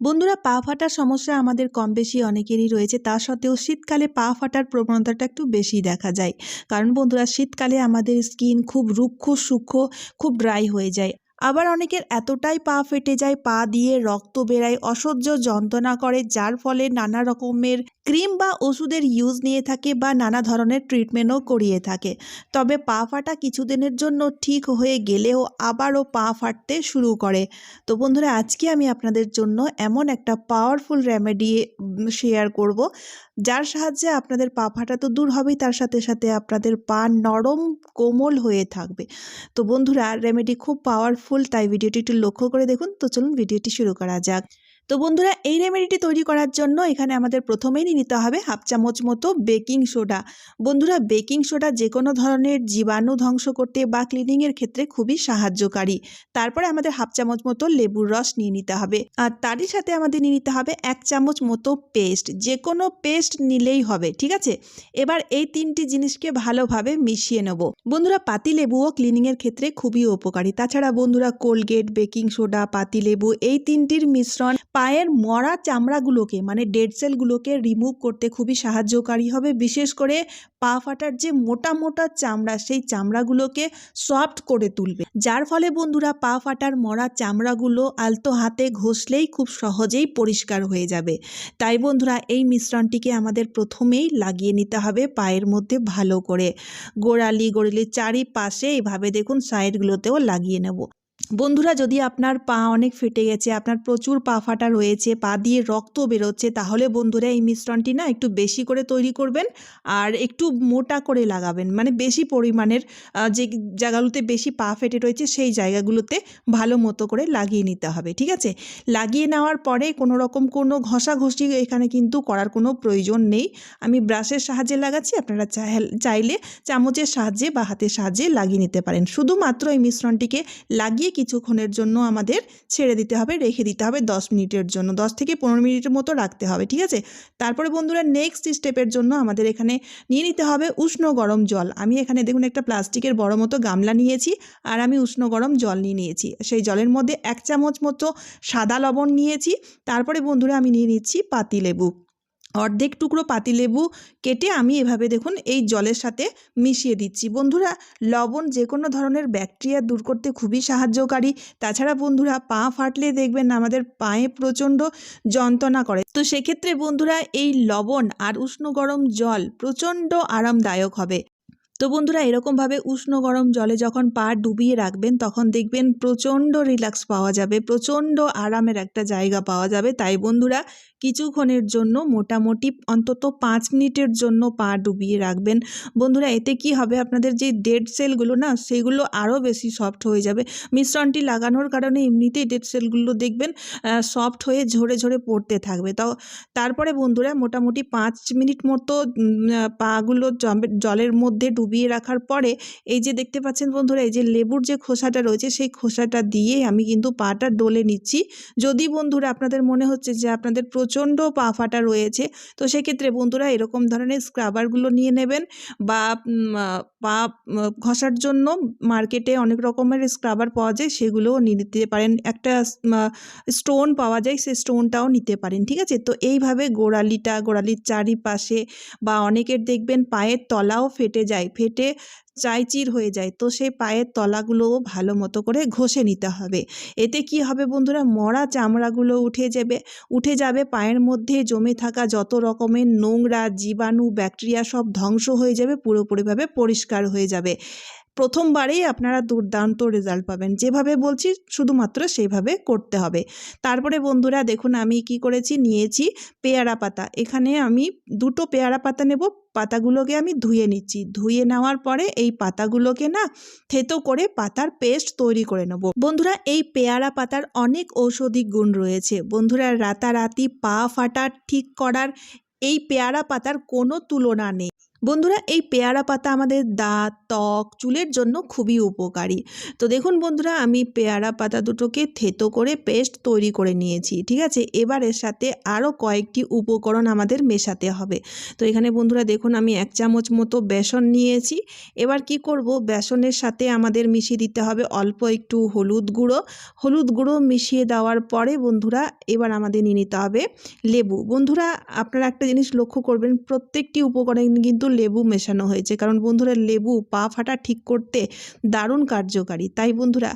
বন্ধুরা, পা ফাটার সমস্যা আমাদের কম বেশি অনেকেরই রয়েছে। তা সত্ত্বেও শীতকালে পা ফাটার প্রবণতাটা একটু বেশি দেখা যায়। কারণ বন্ধুরা, শীতকালে আমাদের স্কিন খুব রুক্ষ, সূক্ষ্ম, খুব ড্রাই হয়ে যায়। আবার অনেকের এতটাই পা ফেটে যায়, পা দিয়ে রক্ত বেরায়, অসহ্য যন্ত্রণা করে, যার ফলে নানা রকমের ক্রিম বা ওষুধের ইউজ নিয়ে থাকে বা নানা ধরনের ট্রিটমেন্টও করিয়ে থাকে। তবে পা ফাটা কিছুদিনের জন্য ঠিক হয়ে গেলেও আবারও পা ফাটতে শুরু করে। তো বন্ধুরা, আজকে আমি আপনাদের জন্য এমন একটা পাওয়ারফুল রেমেডি শেয়ার করব। যার সাহায্যে আপনাদের পা ফাটা তো দূর হবেই, তার সাথে সাথে আপনাদের পা নরম, কোমল হয়ে থাকবে। তো বন্ধুরা রেমেডি খুব পাওয়ারফুল তাই ভিডিওটি একটু লক্ষ্য করে দেখুন। তো চলুন, ভিডিওটি শুরু করা যাক। তো বন্ধুরা, এই রেমেডিটি তৈরি করার জন্য এখানে আমাদের প্রথমেই নিতে হবে হাফ চামচ মতো বেকিং সোডা। বন্ধুরা, বেকিং সোডা যে কোনো ধরনের জীবাণু ধ্বংস করতে বা ক্লিনিংয়ের ক্ষেত্রে খুবই সাহায্যকারী। তারপরে আমাদের হাফ চামচ মতো লেবুর রস নিয়ে নিতে হবে। আর তারই সাথে আমাদের নিয়ে নিতে হবে এক চামচ মতো পেস্ট। যে কোনো পেস্ট নিলেই হবে, ঠিক আছে? এবার এই তিনটি জিনিসকে ভালোভাবে মিশিয়ে নেব। বন্ধুরা পাতিলেবুও ক্লিনিংয়ের ক্ষেত্রে খুবই উপকারী। তাছাড়া বন্ধুরা, কোলগেট, বেকিং সোডা পাতিলেবু এই তিনটির মিশ্রণ পায়ের মরা চামড়াগুলোকে মানে ডেড সেলগুলোকে রিমুভ করতে খুবই সাহায্যকারী হবে। বিশেষ করে পা ফাটার যে মোটা মোটা চামড়া, সেই চামড়াগুলোকে সফট করে তুলবে। যার ফলে বন্ধুরা, পা ফাটার মরা চামড়াগুলো আলতো হাতে ঘষলেই খুব সহজেই পরিষ্কার হয়ে যাবে। তাই বন্ধুরা, এই মিশ্রণটিকে আমাদের প্রথমেই লাগিয়ে নিতে হবে পায়ের মধ্যে ভালো করে। গোড়ালি, গোড়ালির চারিপাশে এইভাবে দেখুন সাইডগুলোতেও লাগিয়ে নেব। বন্ধুরা, যদি আপনার পা অনেক ফেটে গেছে, আপনার প্রচুর পা ফাটা রয়েছে, পা দিয়ে রক্ত বেরোচ্ছে, তাহলে বন্ধুরা এই মিশ্রণটি না একটু বেশি করে তৈরি করবেন আর একটু মোটা করে লাগাবেন। মানে বেশি পরিমাণের যে জায়গাগুলোতে বেশি পা ফেটে রয়েছে, সেই জায়গাগুলোতে ভালো মতো করে লাগিয়ে নিতে হবে, ঠিক আছে? লাগিয়ে নেওয়ার পরে কোনো রকম কোনো ঘষাঘষি এখানে কিন্তু করার কোনো প্রয়োজন নেই। আমি ব্রাশের সাহায্যে লাগাচ্ছি, আপনারা চাইল- চামচের সাহায্যে বা হাতের সাহায্যে লাগিয়ে নিতে পারেন। শুধুমাত্র এই মিশ্রণটিকে লাগিয়ে কিছুক্ষণের জন্য আমাদের ছেড়ে দিতে হবে, রেখে দিতে হবে দশ মিনিটের জন্য, দশ থেকে পনেরো মিনিটের মতো রাখতে হবে, ঠিক আছে? তারপরে বন্ধুরা নেক্সট স্টেপের জন্য আমাদের এখানে নিয়ে নিতে হবে উষ্ণ গরম জল। আমি এখানে দেখুন একটা প্লাস্টিকের বড় মতো গামলা নিয়েছি আর আমি উষ্ণ গরম জল নিয়ে নিয়েছি। সেই জলের মধ্যে এক চামচ মতো সাদা লবণ নিয়েছি। তারপরে বন্ধুরা আমি নিয়ে নিচ্ছি পাতিলেবু। অর্ধেক টুকরো পাতিলেবু কেটে আমি এভাবে দেখুন এই জলের সাথে মিশিয়ে দিচ্ছি। বন্ধুরা, লবণ যে কোনো ধরনের ব্যাকটেরিয়া দূর করতে খুবই সাহায্যকারী। তাছাড়া বন্ধুরা, পা ফাটলে দেখবেন আমাদের পায়ে প্রচণ্ড যন্ত্রণা করে। তো সেক্ষেত্রে বন্ধুরা, এই লবণ আর উষ্ণ গরম জল প্রচণ্ড আরামদায়ক হবে। তো বন্ধুরা, এরকমভাবে উষ্ণ গরম জলে যখন পা ডুবিয়ে রাখবেন, তখন দেখবেন প্রচণ্ড রিল্যাক্স পাওয়া যাবে, প্রচণ্ড আরামের একটা জায়গা পাওয়া যাবে। তাই বন্ধুরা, কিছুক্ষণের জন্য, মোটামুটি অন্তত পাঁচ মিনিটের জন্য পা ডুবিয়ে রাখবেন। বন্ধুরা, এতে কি হবে? আপনাদের যে ডেড সেলগুলো না, সেগুলো আরও বেশি সফট হয়ে যাবে। মিশ্রণটি লাগানোর কারণে এমনিতেই ডেড সেলগুলো দেখবেন সফট হয়ে ঝরে ঝরে পড়তে থাকবে। তাও তারপরে বন্ধুরা, মোটামুটি পাঁচ মিনিট মতো পাগুলো জলের মধ্যে ডুবিয়ে রাখার পরে এই যে দেখতে পাচ্ছেন বন্ধুরা, এই যে লেবুর যে খোসাটা রয়েছে, সেই খোসাটা দিয়ে আমি কিন্তু পাটা ডলে নিচ্ছি। যদি বন্ধুরা আপনাদের মনে হচ্ছে যে আপনাদের প্রচণ্ড পা ফাটা রয়েছে, তো সেক্ষেত্রে বন্ধুরা এরকম ধরনের স্ক্রাবারগুলো নিয়ে নেবেন বা পা ঘষার জন্য মার্কেটে অনেক রকমের স্ক্রাবার পাওয়া যায়, সেগুলোও নিতে পারেন। একটা স্টোন পাওয়া যায়, সেই স্টোনটাও নিতে পারেন, ঠিক আছে? তো এইভাবে গোড়ালিটা, গোড়ালির চারিপাশে বা অনেকের দেখবেন পায়ের তলাও ফেটে যায়। ফেটে চাইচির হয়ে যায়। তো সেই পায়ের তলাগুলোও ভালো মতো করে ঘষে নিতে হবে। এতে কি হবে বন্ধুরা? মরা চামড়াগুলো উঠে যাবে উঠে যাবে পায়ের মধ্যে, জমে থাকা যত রকমের নোংরা, জীবাণু, ব্যাকটেরিয়া সব ধ্বংস হয়ে যাবে, পুরোপুরিভাবে পরিষ্কার হয়ে যাবে। প্রথমবারেই আপনারা দুর্দান্ত রেজাল্ট পাবেন। যেভাবে বলছি, শুধুমাত্র সেইভাবে করতে হবে। তারপরে বন্ধুরা, দেখুন, আমি কি করেছি? নিয়েছি পেয়ারা পাতা। এখানে আমি দুটো পেয়ারা পাতা নেব। পাতাগুলোকে আমি ধুয়ে নিচ্ছি। ধুয়ে নেওয়ার পরে এই পাতাগুলোকে না থেতো করে পাতার পেস্ট তৈরি করে নেব। বন্ধুরা, এই পেয়ারা পাতার অনেক ঔষধি গুণ রয়েছে। বন্ধুরা, রাতারাতি পা ফাটা ঠিক করার এই পেয়ারা পাতার কোনো তুলনা নেই। বন্ধুরা, এই পেয়ারা পাতা আমাদের দাঁত, ত্বক, চুলের জন্য খুবই উপকারী। তো দেখুন বন্ধুরা, আমি পেয়ারা পাতা দুটোকে থেতো করে পেস্ট তৈরি করে নিয়েছি, ঠিক আছে? এবার এর সাথে আরও কয়েকটি উপকরণ আমাদের মেশাতে হবে। তো এখানে বন্ধুরা, দেখুন আমি এক চামচ মতো বেসন নিয়েছি। এবার কি করব? বেসনের সাথে আমাদের মিশিয়ে দিতে হবে অল্প একটু হলুদ গুঁড়ো। হলুদ গুঁড়ো মিশিয়ে দেওয়ার পরে বন্ধুরা, এবার আমাদের নিয়ে নিতে হবে লেবু। বন্ধুরা, আপনারা একটা জিনিস লক্ষ্য করবেন, প্রত্যেকটি উপকরণ কিন্তু লেবু মেশানো হয়েছে। কারণ বন্ধুরা, লেবু পা ফাটা ঠিক করতে দারুণ কার্যকারী। তাই বন্ধুরা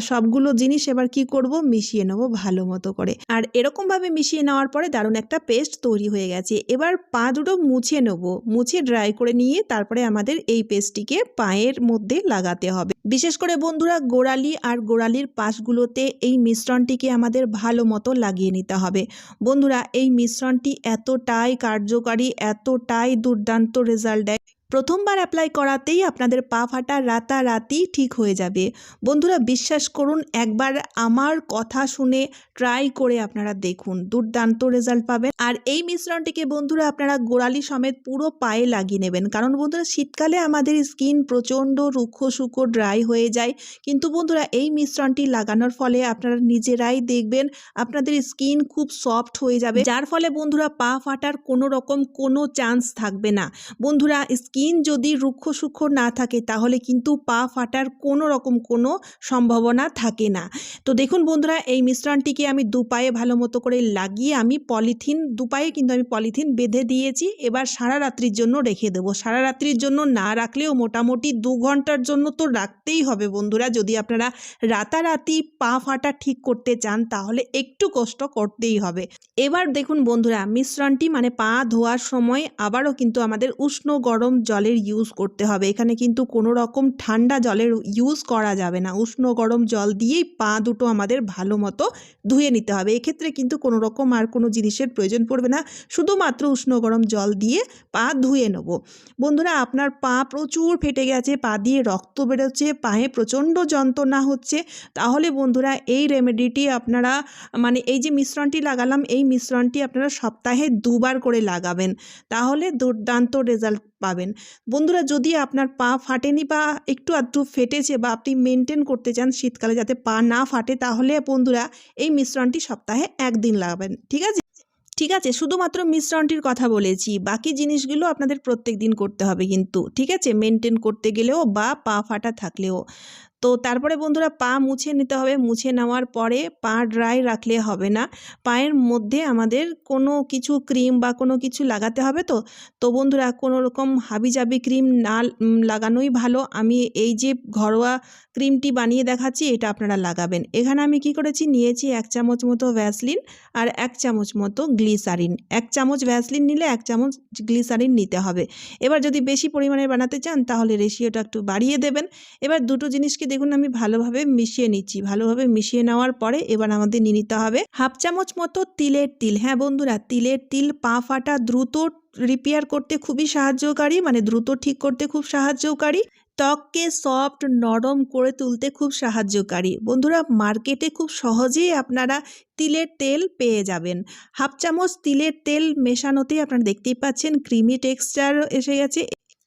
সবগুলো জিনিস এবার কি করব? মিশিয়ে নেব ভালো মতো করে। আর এরকমভাবে মিশিয়ে নেওয়ার পরে দারুণ একটা পেস্ট তৈরি হয়ে গেছে। এবার পা দুটো মুছে নেব। মুছে ড্রাই করে নিয়ে তারপরে আমাদের এই পেস্টটিকে পায়ের মধ্যে লাগাতে হবে। বিশেষ করে বন্ধুরা, গোড়ালি আর গোড়ালির পাশগুলোতে এই মিশ্রণটিকে আমাদের ভালো মতো লাগিয়ে নিতে হবে। বন্ধুরা, এই মিশ্রণটি এতটাই কার্যকারী, এতটাই দুর্দান্ত রেজাল্ট দেয়। প্রথমবার অ্যাপ্লাই করাতেই আপনাদের পা ফাটা রাতারাতি ঠিক হয়ে যাবে। বন্ধুরা, বিশ্বাস করুন, একবার আমার কথা শুনে ট্রাই করে আপনারা দেখুন, দুর্দান্ত রেজাল্ট পাবেন। আর এই মিশ্রণটিকে বন্ধুরা, আপনারা গোড়ালি সমেত পুরো পায়ে লাগিয়ে নেবেন। কারণ বন্ধুরা, শীতকালে আমাদের স্কিন প্রচণ্ড রুক্ষ শুকো ড্রাই হয়ে যায়। কিন্তু বন্ধুরা, এই মিশ্রণটি লাগানোর ফলে আপনারা নিজেরাই দেখবেন, আপনাদের স্কিন খুব সফট হয়ে যাবে। যার ফলে বন্ধুরা, পা ফাটার কোনো রকম কোনো চান্স থাকবে না। বন্ধুরা স্কিন যদি রুক্ষ সূক্ষ্ম না থাকে, তাহলে কিন্তু পা ফাটার কোনো রকম কোনো সম্ভাবনা থাকে না। তো দেখুন বন্ধুরা, এই মিশ্রণটিকে আমি দু পায়ে ভালো মতো করে লাগিয়ে আমি পলিথিন, দু পায়ে কিন্তু আমি পলিথিন বেঁধে দিয়েছি। এবার সারা রাত্রির জন্য রেখে দেবো। সারা রাত্রির জন্য না রাখলেও মোটামুটি দু ঘণ্টার জন্য তো রাখতেই হবে বন্ধুরা। যদি আপনারা রাতারাতি পা ফাটা ঠিক করতে চান, তাহলে একটু কষ্ট করতেই হবে। এবার দেখুন বন্ধুরা, মিশ্রণটি মানে পা ধোয়ার সময় আবারও কিন্তু আমাদের উষ্ণ গরম জলের ইউজ করতে হবে। এখানে কিন্তু কোনো রকম ঠান্ডা জলের ইউজ করা যাবে না। উষ্ণ গরম জল দিয়েই পা দুটো আমাদের ভালো মতো ধুয়ে নিতে হবে। এক্ষেত্রে কিন্তু কোনো রকম আর কোনো জিনিসের প্রয়োজন পড়বে না। শুধুমাত্র উষ্ণ গরম জল দিয়ে পা ধুয়ে নেব। বন্ধুরা, আপনার পা প্রচুর ফেটে গেছে, পা দিয়ে রক্ত বেরোচ্ছে, পায়ে প্রচণ্ড যন্ত্রণা হচ্ছে। তাহলে বন্ধুরা, এই রেমেডিটি আপনারা মানে এই যে মিশ্রণটি লাগালাম, এই মিশ্রণটি আপনারা সপ্তাহে দুবার করে লাগাবেন। তাহলে দুর্দান্ত রেজাল্ট পাবেন। বন্ধুরা, যদি আপনার পা ফাটেনি বা একটু আধটু ফেটেছে বা আপনি মেনটেন করতে চান শীতকালে যাতে পা না ফাটে, তাহলে বন্ধুরা এই মিশ্রণটি সপ্তাহে একদিন লাগাবেন, ঠিক আছে? ঠিক আছে, শুধুমাত্র মিশ্রণটির কথা বলেছি, বাকি জিনিসগুলো আপনাদের প্রত্যেক দিন করতে হবে কিন্তু, ঠিক আছে? মেনটেন করতে গেলেও বা পা ফাটা থাকলেও। তো তারপরে বন্ধুরা পা মুছে নিতে হবে। মুছে নেওয়ার পরে পা ড্রাই রাখলে হবে না। পায়ের মধ্যে আমাদের কোনো কিছু ক্রিম বা কোনো কিছু লাগাতে হবে তো? তো বন্ধুরা কোনো রকম হাবিজাবি ক্রিম না লাগানোই ভালো। আমি এই যে ঘরোয়া ক্রিমটি বানিয়ে দেখাচ্ছি, এটা আপনারা লাগাবেন। এখানে আমি কি করেছি? নিয়েছি এক চামচ মতো ভ্যাসলিন আর এক চামচ মতো গ্লিসারিন এক চামচ ভ্যাসলিন নিলে এক চামচ গ্লিসারিন নিতে হবে। এবার যদি বেশি পরিমাণে বানাতে চান, তাহলে রেশিওটা একটু বাড়িয়ে দেবেন। এবার দুটো জিনিসকে দেখুন, আমি ভালোভাবে মিশিয়ে নিচ্ছি। ভালোভাবে মিশিয়ে নেওয়ার পরে এবার আমাদের নিয়ে নিতে হবে হাফ চামচ মতো তিলের তিল। হ্যাঁ বন্ধুরা, তিলের তিল পা ফাটা দ্রুত রিপেয়ার করতে খুবই সাহায্যকারী মানে দ্রুত ঠিক করতে খুব সাহায্যকারী। ত্বককে সফট নরম করে তুলতে খুব সাহায্যকারী। বন্ধুরা, মার্কেটে খুব সহজেই আপনারা তিলের তেল পেয়ে যাবেন। হাফ চামচ তিলের তেল মেশানোতেই আপনারা দেখতেই পাচ্ছেন ক্রিমি টেক্সচার এসে গেছে।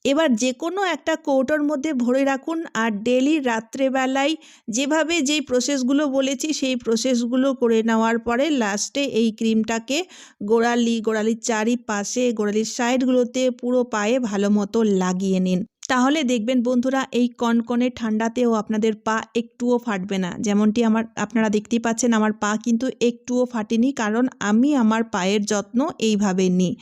এবার যে কোনো একটা কৌটোর মধ্যে ভরে রাখুন আর ডেলি রাত্রেবেলায় যেভাবে যেই প্রসেসগুলো বলেছি সেই প্রসেসগুলো করে নেওয়ার পরে লাস্টে এই ক্রিমটাকে গোড়ালি, গোড়ালির চারিপাশে, গোড়ালির সাইডগুলোতে পুরো পায়ে ভালো মতো লাগিয়ে নিন। তাহলে দেখবেন বন্ধুরা, এই কনকনে ঠান্ডাতেও আপনাদের পা একটুও ফাটবে না। যেমনটি আমার, আপনারা দেখতেই পাচ্ছেন আমার পা কিন্তু একটুও ফাটেনি, কারণ আমি আমার পায়ের যত্ন এইভাবে নিই।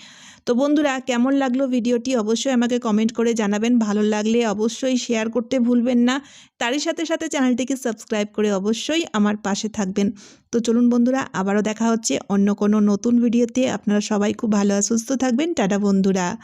তো বন্ধুরা, কেমন লাগল ভিডিওটি অবশ্যই আমাকে কমেন্ট করে জানাবেন। ভালো লাগলে অবশ্যই শেয়ার করতে ভুলবেন না। তারই সাথে সাথে চ্যানেলটিকে সাবস্ক্রাইব করে অবশ্যই আমার পাশে থাকবেন। তো চলুন বন্ধুরা, আবারও দেখা হচ্ছে অন্য কোনো নতুন ভিডিওতে। আপনারা সবাই খুব ভালো সুস্থ থাকবেন। টাটা বন্ধুরা।